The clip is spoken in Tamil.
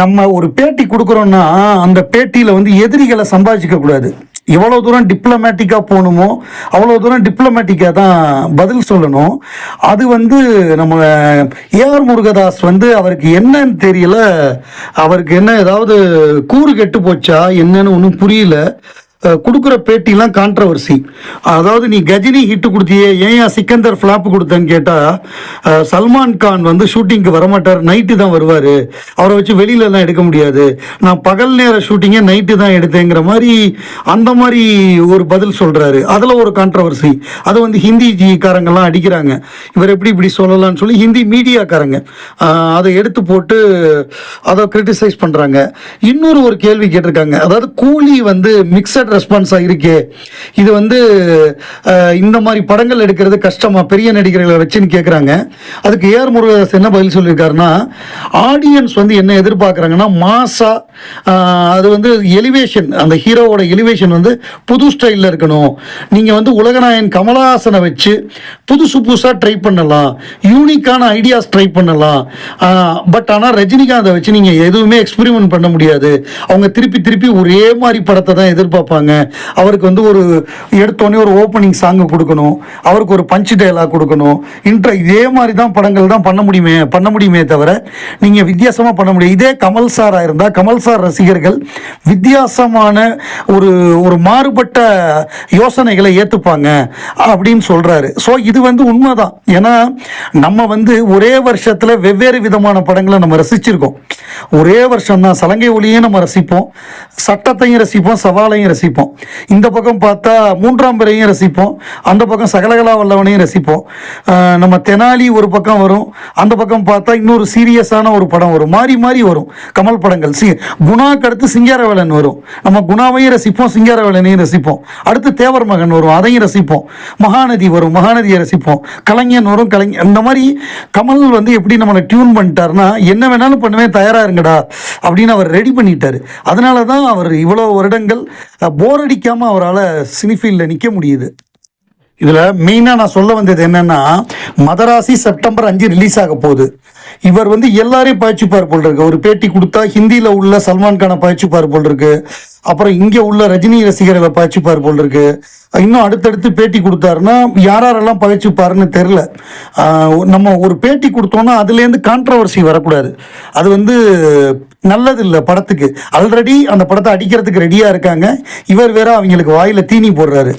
நம்ம ஒரு பேட்டி கொடுக்குறோம்னா அந்த பேட்டியில் வந்து எதிரிகளை சம்பாதிச்சிக்க கூடாது. எவ்வளோ தூரம் டிப்ளமேட்டிக்காக போகணுமோ அவ்வளோ தூரம் டிப்ளமேட்டிக்காக தான் பதில் சொல்லணும். அது வந்து நம்ம ஏஆர் முருகதாஸ் வந்து அவருக்கு என்னன்னு தெரியல. அவருக்கு என்ன ஏதாவது கூறு கெட்டு போச்சா என்னன்னு ஒன்றும் புரியல. கொடுக்குற பேட்டிலாம் கான்ட்ரவர்சி அதாவது நீ கஜினி ஹிட்டு கொடுத்தியே ஏன் ஏன் சிக்கந்தர் ஃப்ளாப் கொடுத்தேன்னு கேட்டால் சல்மான் கான் வந்து ஷூட்டிங்க்கு வரமாட்டார் நைட்டு தான் வருவார். அவரை வச்சு வெளியிலலாம் எடுக்க முடியாது. நான் பகல் நேர ஷூட்டிங்கே நைட்டு தான் எடுத்தேங்கிற மாதிரி அந்த மாதிரி ஒரு பதில் சொல்கிறாரு அதில் ஒரு கான்ட்ரவர்சி அது வந்து ஹிந்தி ஜிக்காரங்கெல்லாம் அடிக்கிறாங்க. இவர் எப்படி இப்படி சொல்லலாம்னு சொல்லி ஹிந்தி மீடியாக்காரங்க அதை எடுத்து போட்டு அதை கிரிட்டிசைஸ் பண்ணுறாங்க இன்னொரு ஒரு கேள்வி கேட்டிருக்காங்க. அதாவது கூலி வந்து மிக்சட் ரெஸ்பான்ஸாக இருக்கே. இது வந்து இந்த மாதிரி படங்கள் எடுக்கிறது கஷ்டமா? பெரிய நடிகர்களை வச்சுன்னு கேட்குறாங்க அதுக்கு ஏஆர் முருகதாஸ் என்ன பதில் சொல்லியிருக்காருன்னா ஆடியன்ஸ் வந்து என்ன எதிர்பார்க்குறாங்கன்னா மாசா அது வந்து எலிவேஷன் அந்த ஹீரோவோட எலிவேஷன் வந்து புது ஸ்டைலில் இருக்கணும். நீங்கள் வந்து உலகநாயன் கமலஹாசனை வச்சு புதுசு புதுசாக ட்ரை பண்ணலாம். யூனிக்கான ஐடியாஸ் ட்ரை பண்ணலாம். பட் ஆனால் ரஜினிகாந்தை வச்சு நீங்கள் எதுவுமே எக்ஸ்பெரிமெண்ட் பண்ண முடியாது. அவங்க திருப்பி திருப்பி ஒரே மாதிரி படத்தை தான் எதிர்பார்ப்பாங்க. அவருக்கு வந்து ஒரு எடுத்தோடனே ஒரு ஓப்பனிங் சாங்கு கொடுக்கணும். அவருக்கு ஒரு பஞ்சு டைலாக் கொடுக்கணும். இன்ட்ர இதே மாதிரி தான் படங்கள் தான் பண்ண முடியுமே பண்ண முடியுமே தவிர நீங்கள் வித்தியாசமாக பண்ண முடியும். இதே கமல் சாராக இருந்தால் கமல் சார் ரசிகர்கள் வித்தியாசமான ஒரு ஒரு மாறுபட்ட யோசனைகளை ஏற்றுப்பாங்க அப்படின்னு சொல்கிறாரு ஸோ இது வந்து உண்மைதான். ஏன்னா நம்ம வந்து ஒரே வருஷத்தில் வெவ்வேறு விதமான படங்களை நம்ம ரசிச்சிருக்கோம். ஒரே வருஷம் தான் சலங்கை ஒளியே நம்ம ரசிப்போம். சட்டத்தையும் ரசிப்போம் சவாலையும் ரசிப்போம். இந்த பக்கம் பார்த்தா மூன்றாம் பிறையும் ரசிப்போம். அந்த பக்கம் சகலகலா வல்லவனையும் ரசிப்போம். நம்ம தெனாலி ஒரு பக்கம் வரும். அந்த பக்கம் பார்த்தா இன்னொரு சீரியஸான ஒரு படம் வரும். மாறி மாறி வரும். கமல் படங்கள். சி குணாக்கு அடுத்து சிங்காரவேலன் வரும். நம்ம குணாவையும் ரசிப்போம் சிங்காரவேலனையும் ரசிப்போம். அடுத்து தேவர் மகன் வரும். அதையும் ரசிப்போம். மகாநதி வரும். மகாநதியை ரசிப்போம். கலைஞன் வரும். கலைஞர் இந்த மாதிரி கமல் வந்து எப்படி நம்மளை டியூன் பண்ணிட்டாருன்னா என்ன வேணாலும் பண்ணுவேன் தயாராக இருங்கடா அப்படின்னு அவர் ரெடி பண்ணிட்டாரு. அதனால தான் அவர் இவ்வளோ வருடங்கள் போர் அடிக்காமல் அவரால் சினிஃபீல்டில் நிற்க முடியுது. இதில் மெயினாக நான் சொல்ல வந்தது என்னன்னா மதராசி செப்டம்பர் அஞ்சு ரிலீஸ் ஆக போகுது. இவர் வந்து எல்லாரையும் பாய்ச்சிப்பார் போல் இருக்கு. ஒரு பேட்டி கொடுத்தா ஹிந்தியில் உள்ள சல்மான் கானை பாய்ச்சிப்பார் போல் இருக்கு. அப்புறம் இங்கே உள்ள ரஜினி ரசிகர்களை பாய்ச்சிப்பார் போல் இருக்கு. இன்னும் அடுத்தடுத்து பேட்டி கொடுத்தாருன்னா யாரெல்லாம் பகைச்சுப்பாருன்னு தெரில நம்ம ஒரு பேட்டி கொடுத்தோன்னா அதுலேருந்து கான்ட்ரவர்சி வரக்கூடாது. அது வந்து நல்லதில்லை படத்துக்கு. ஆல்ரெடி அந்த படத்தை அடிக்கிறதுக்கு ரெடியாக இருக்காங்க. இவர் வேற அவங்களுக்கு வாயில் தீனி போடுறாரு.